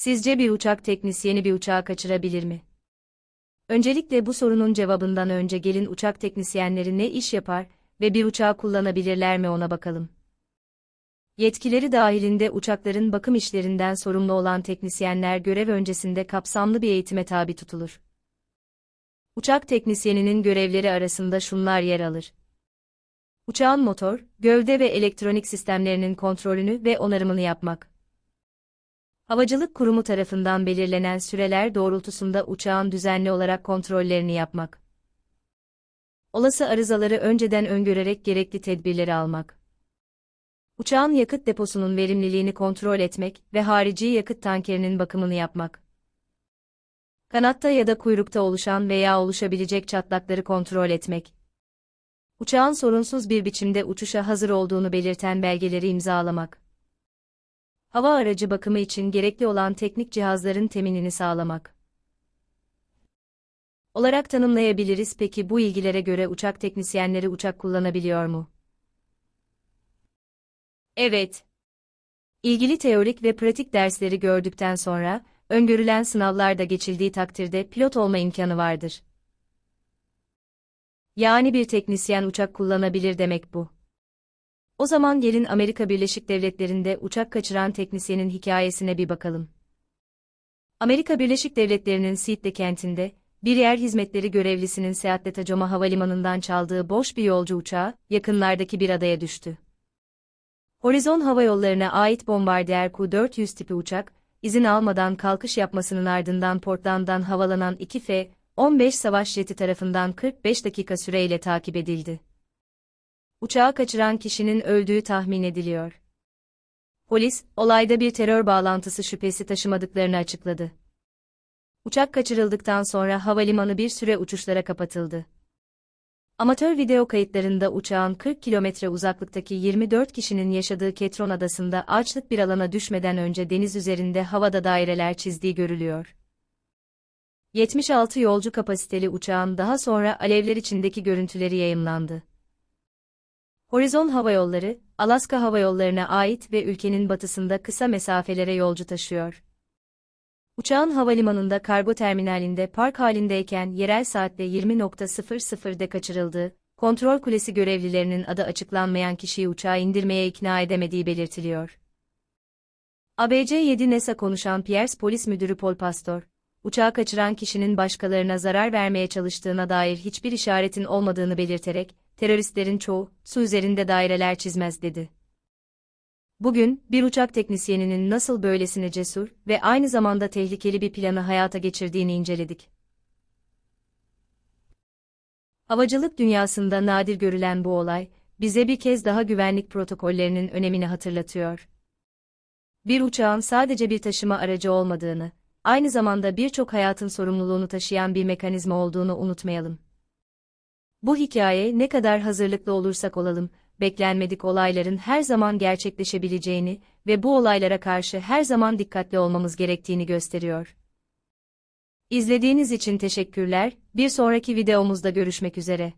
Sizce bir uçak teknisyeni bir uçağı kaçırabilir mi? Öncelikle bu sorunun cevabından önce gelin uçak teknisyenleri ne iş yapar ve bir uçağı kullanabilirler mi ona bakalım. Yetkileri dahilinde uçakların bakım işlerinden sorumlu olan teknisyenler görev öncesinde kapsamlı bir eğitime tabi tutulur. Uçak teknisyeninin görevleri arasında şunlar yer alır. Uçağın motor, gövde ve elektronik sistemlerinin kontrolünü ve onarımını yapmak. Havacılık Kurumu tarafından belirlenen süreler doğrultusunda uçağın düzenli olarak kontrollerini yapmak. Olası arızaları önceden öngörerek gerekli tedbirleri almak. Uçağın yakıt deposunun verimliliğini kontrol etmek ve harici yakıt tankerinin bakımını yapmak. Kanatta ya da kuyrukta oluşan veya oluşabilecek çatlakları kontrol etmek. Uçağın sorunsuz bir biçimde uçuşa hazır olduğunu belirten belgeleri imzalamak. Hava aracı bakımı için gerekli olan teknik cihazların teminini sağlamak. Olarak tanımlayabiliriz peki bu ilgilere göre uçak teknisyenleri uçak kullanabiliyor mu? Evet. İlgili teorik ve pratik dersleri gördükten sonra, öngörülen sınavlarda geçildiği takdirde pilot olma imkanı vardır. Yani bir teknisyen uçak kullanabilir demek bu. O zaman gelin Amerika Birleşik Devletleri'nde uçak kaçıran teknisyenin hikayesine bir bakalım. Amerika Birleşik Devletleri'nin Seattle kentinde, bir yer hizmetleri görevlisinin Seattle Tacoma Havalimanı'ndan çaldığı boş bir yolcu uçağı, yakınlardaki bir adaya düştü. Horizon Hava Yolları'na ait Bombardier Q-400 tipi uçak, izin almadan kalkış yapmasının ardından Portland'dan havalanan 2 F-15 savaş jeti tarafından 45 dakika süreyle takip edildi. Uçağı kaçıran kişinin öldüğü tahmin ediliyor. Polis, olayda bir terör bağlantısı şüphesi taşımadıklarını açıkladı. Uçak kaçırıldıktan sonra havalimanı bir süre uçuşlara kapatıldı. Amatör video kayıtlarında uçağın 40 kilometre uzaklıktaki 24 kişinin yaşadığı Ketron adasında ağaçlık bir alana düşmeden önce deniz üzerinde havada daireler çizdiği görülüyor. 76 yolcu kapasiteli uçağın daha sonra alevler içindeki görüntüleri yayımlandı. Horizon Hava Yolları, Alaska Hava Yolları'na ait ve ülkenin batısında kısa mesafelere yolcu taşıyor. Uçağın havalimanında kargo terminalinde park halindeyken yerel saatte 20.00'de kaçırıldığı, kontrol kulesi görevlilerinin adı açıklanmayan kişiyi uçağa indirmeye ikna edemediği belirtiliyor. ABC-7 NESA konuşan Pierce Polis Müdürü Paul Pastor, uçağı kaçıran kişinin başkalarına zarar vermeye çalıştığına dair hiçbir işaretin olmadığını belirterek, teröristlerin çoğu, su üzerinde daireler çizmez dedi. Bugün, bir uçak teknisyeninin nasıl böylesine cesur ve aynı zamanda tehlikeli bir planı hayata geçirdiğini inceledik. Havacılık dünyasında nadir görülen bu olay, bize bir kez daha güvenlik protokollerinin önemini hatırlatıyor. Bir uçağın sadece bir taşıma aracı olmadığını, aynı zamanda birçok hayatın sorumluluğunu taşıyan bir mekanizma olduğunu unutmayalım. Bu hikaye ne kadar hazırlıklı olursak olalım, beklenmedik olayların her zaman gerçekleşebileceğini ve bu olaylara karşı her zaman dikkatli olmamız gerektiğini gösteriyor. İzlediğiniz için teşekkürler, bir sonraki videomuzda görüşmek üzere.